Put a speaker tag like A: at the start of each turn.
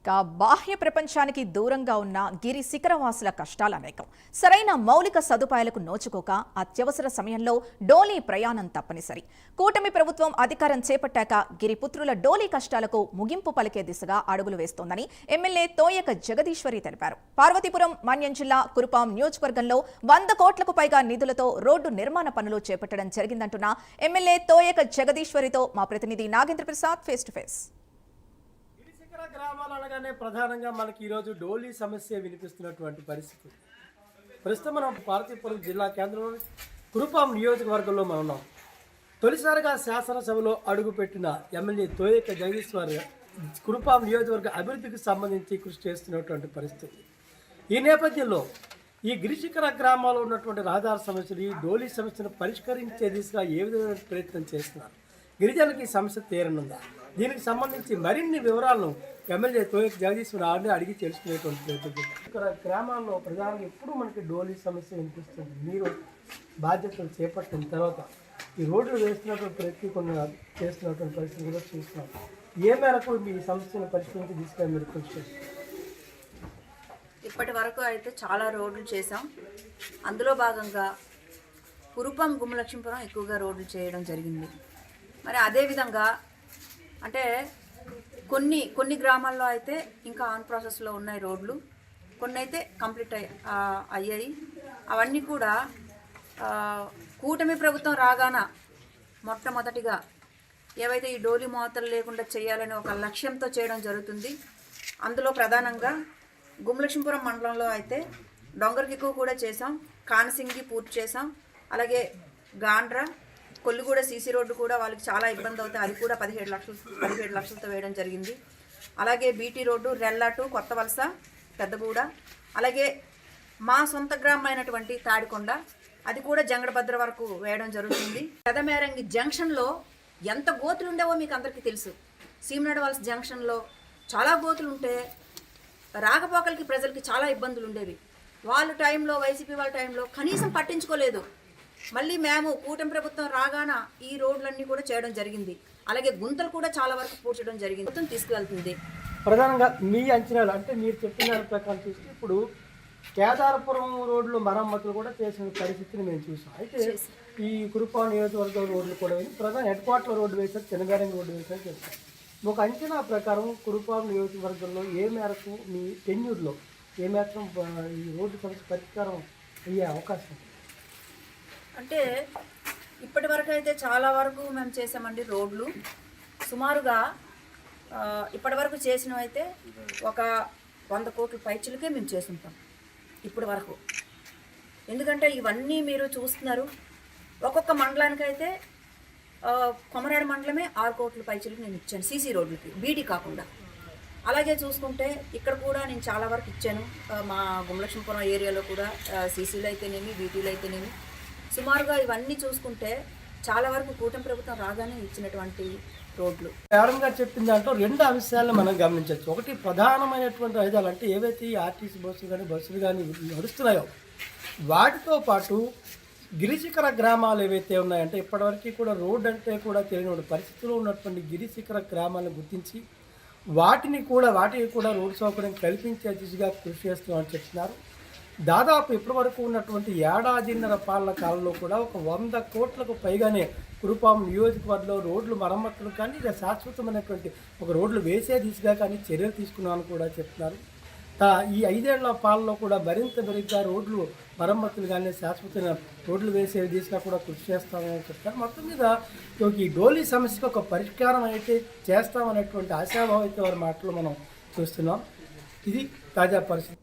A: ఇక బాహ్య ప్రపంచానికి దూరంగా ఉన్న గిరి శిఖరవాసుల కష్టాలు అనేకం. సరైన మౌలిక సదుపాయాలకు నోచుకోక అత్యవసర సమయంలో డోలీ ప్రయాణం తప్పనిసరి. కూటమి ప్రభుత్వం అధికారం చేపట్టాక గిరిపుత్రుల డోలీ కష్టాలకు ముగింపు పలికే దిశగా అడుగులు వేస్తోందని ఎమ్మెల్యే తోయక జగదీశ్వరి తెలిపారు. పార్వతీపురం మన్యం జిల్లా కురుపాం నియోజకవర్గంలో వంద కోట్లకు పైగా నిధులతో రోడ్డు నిర్మాణ పనులు చేపట్టడం జరిగిందంటున్న ఎమ్మెల్యే తోయక జగదీశ్వరితో మా ప్రతినిధి Nagendra Prasad face to face
B: గిరిశిఖర గ్రామాలు అనగానే ప్రధానంగా మనకి ఈరోజు డోలీ సమస్య వినిపిస్తున్నటువంటి పరిస్థితి. ప్రస్తుతం మనం పార్వతీపురం జిల్లా కేంద్రంలో కురుపాం నియోజకవర్గంలో మనం ఉన్నాం. తొలిసారిగా శాసనసభలో అడుగుపెట్టిన ఎమ్మెల్యే తోయక జగదీశ్వర్ కురుపాం నియోజకవర్గ అభివృద్ధికి సంబంధించి కృషి చేస్తున్నటువంటి పరిస్థితి. ఈ నేపథ్యంలో ఈ గిరిశిఖర గ్రామాల్లో ఉన్నటువంటి రహదారి సమస్యలు ఈ డోలీ సమస్యను పరిష్కరించే దిశగా ఏ విధమైన ప్రయత్నం చేస్తున్నారు? గిరిజనులకు ఈ సమస్య తీరనుందా? దీనికి సంబంధించి మరిన్ని వివరాలను ఎమ్మెల్యే తోయక్ జగదీశ్వర ఆడిని అడిగి తెలుసుకునేటువంటి జరుగుతుంది ఇక్కడ గ్రామాల్లో ప్రధానంగా ఎప్పుడు మనకి డోలీ సమస్య వినిపిస్తుంది? మీరు బాధ్యతలు చేపట్టిన తర్వాత ఈ రోడ్లు వేస్తున్నటువంటి ప్రతి కొన్ని చేస్తున్నటువంటి పరిస్థితి కూడా చూస్తున్నాం. ఏ మేరకు మీ సమస్యను పరిష్కరించి తీసుకొని మీరు కృషి
C: ఇప్పటి వరకు అయితే చాలా రోడ్లు చేసాం అందులో భాగంగా కురుపం గుమ్మలక్ష్మీపురం ఎక్కువగా రోడ్లు చేయడం జరిగింది. మరి అదేవిధంగా అంటే కొన్ని కొన్ని గ్రామాల్లో అయితే ఇంకా ఆన్ ప్రాసెస్లో ఉన్నాయి రోడ్లు. కొన్ని అయితే కంప్లీట్ అయ్యి అయ్యాయి. అవన్నీ కూడా కూటమి ప్రభుత్వం రాగాన మొట్టమొదటిగా ఏవైతే ఈ డోలి మోతలు లేకుండా చేయాలని ఒక లక్ష్యంతో చేయడం జరుగుతుంది. అందులో ప్రధానంగా గుమ్మలక్ష్మీపురం మండలంలో అయితే డొంగర్కిక్కువ కూడా చేసాం కానసింగి పూర్తి చేసాం అలాగే గాండ్ర కొల్లుగూడ సీసీ రోడ్డు కూడా వాళ్ళకి చాలా ఇబ్బంది అవుతాయి. అది కూడా పదిహేడు లక్షలు పదిహేడు లక్షలతో వేయడం జరిగింది. అలాగే బీటీ రోడ్డు రెల్లాటు కొత్త వలస పెద్దగూడ అలాగే మా సొంత గ్రామం అయినటువంటి తాడికొండ. అది కూడా జంగడభద్ర వరకు వేయడం జరుగుతుంది. పెదమేరంగి జంక్షన్లో ఎంత గోతులు ఉండేవో మీకు అందరికీ తెలుసు. సీమనాడు వలస జంక్షన్లో చాలా గోతులు ఉంటే రాకపోకలకి ప్రజలకి చాలా ఇబ్బందులు ఉండేవి. వాళ్ళ టైంలో వైసీపీ వాళ్ళ టైంలో కనీసం పట్టించుకోలేదు. మళ్ళీ మేము కూటమి ప్రభుత్వం రాగాన ఈ రోడ్లన్నీ కూడా చేయడం జరిగింది. అలాగే గుంతలు కూడా చాలా వరకు పూడ్చడం జరిగింది. మొత్తం తీసుకువెళ్తుంది.
B: ప్రధానంగా మీ అంచనాలు అంటే మీరు చెప్పిన ప్రకారం చూస్తే ఇప్పుడు కేదారపురం రోడ్లు మరమ్మతులు కూడా చేసిన పరిస్థితిని మేము చూసాం. అయితే ఈ కురుపా నియోజకవర్గం రోడ్లు కూడా వేసి ప్రధాన హెడ్ క్వార్టర్ రోడ్డు వేశారు చిన్నగారం రోడ్డు వేశారు చెప్తారు ఒక అంచనా ప్రకారం కురుపాం నియోజకవర్గంలో ఏ మేరకు మీ టెన్యూర్లో ఏ మేరకు ఈ రోడ్డు సమస్య పరిష్కారం అయ్యే అవకాశం ఉంది?
C: అంటే ఇప్పటి వరకు అయితే చాలా వరకు మేము చేసామండి రోడ్లు. సుమారుగా ఇప్పటి వరకు చేసినవైతే ఒక వంద కోట్ల పైచులకే మేము చేస్తుంటాం ఇప్పటి వరకు. ఎందుకంటే ఇవన్నీ మీరు చూస్తున్నారు. ఒక్కొక్క మండలానికి అయితే కొమరాడు మండలమే ఆరు కోట్ల పైచులకు నేను ఇచ్చాను సీసీ రోడ్లకి బీడీ కాకుండా. అలాగే చూసుకుంటే ఇక్కడ కూడా నేను చాలా వరకు ఇచ్చాను. మా గుమ్మలక్ష్మీపురం ఏరియాలో కూడా సీసీలు అయితేనేమి బీటీలు అయితేనేమి. సుమారుగా ఇవన్నీ చూసుకుంటే చాలా వరకు కూటమి ప్రభుత్వం రాగానే ఇచ్చినటువంటి రోడ్లు.
B: మేడం గారు చెప్పిన దాంట్లో రెండు అంశాలను మనం గమనించవచ్చు. ఒకటి ప్రధానమైనటువంటి ఆయుధాలు అంటే ఏవైతే ఈ ఆర్టీసీ బస్సులు కానీ బస్సులు కానీ నడుస్తున్నాయో వాటితో పాటు గిరిశిఖర గ్రామాలు ఏవైతే ఉన్నాయంటే ఇప్పటివరకు కూడా రోడ్ అంటే కూడా తెలియని పరిస్థితిలో ఉన్నటువంటి గిరిశిఖర గ్రామాలను గుర్తించి వాటిని కూడా వాటికి కూడా రోడ్ సౌకర్యం కల్పించే దిశగా కృషి చేస్తున్నామని చెప్తున్నారు. దాదాపు ఇప్పటి వరకు ఉన్నటువంటి ఏడాదిన్నర పాలన కాలంలో కూడా ఒక వంద కోట్లకు పైగానే కురుపాం నియోజకవర్గంలో రోడ్లు మరమ్మతులు కానీ ఇక శాశ్వతమైనటువంటి ఒక రోడ్లు వేసే దిశగా కానీ చర్యలు తీసుకున్నామని కూడా చెప్తున్నారు. ఈ ఐదేళ్ళ పాలనలో కూడా మరింత మెరుగ్గా రోడ్లు మరమ్మతులు కానీ శాశ్వతమైన రోడ్లు వేసే దిశగా కూడా కృషి చేస్తామని చెప్తారు మొత్తం మీద ఈ డోలీ సమస్యకు ఒక పరిష్కారం అయితే చేస్తామనేటువంటి ఆశాభావిత వారి మాటలు మనం చూస్తున్నాం. ఇది తాజా పరిస్థితి.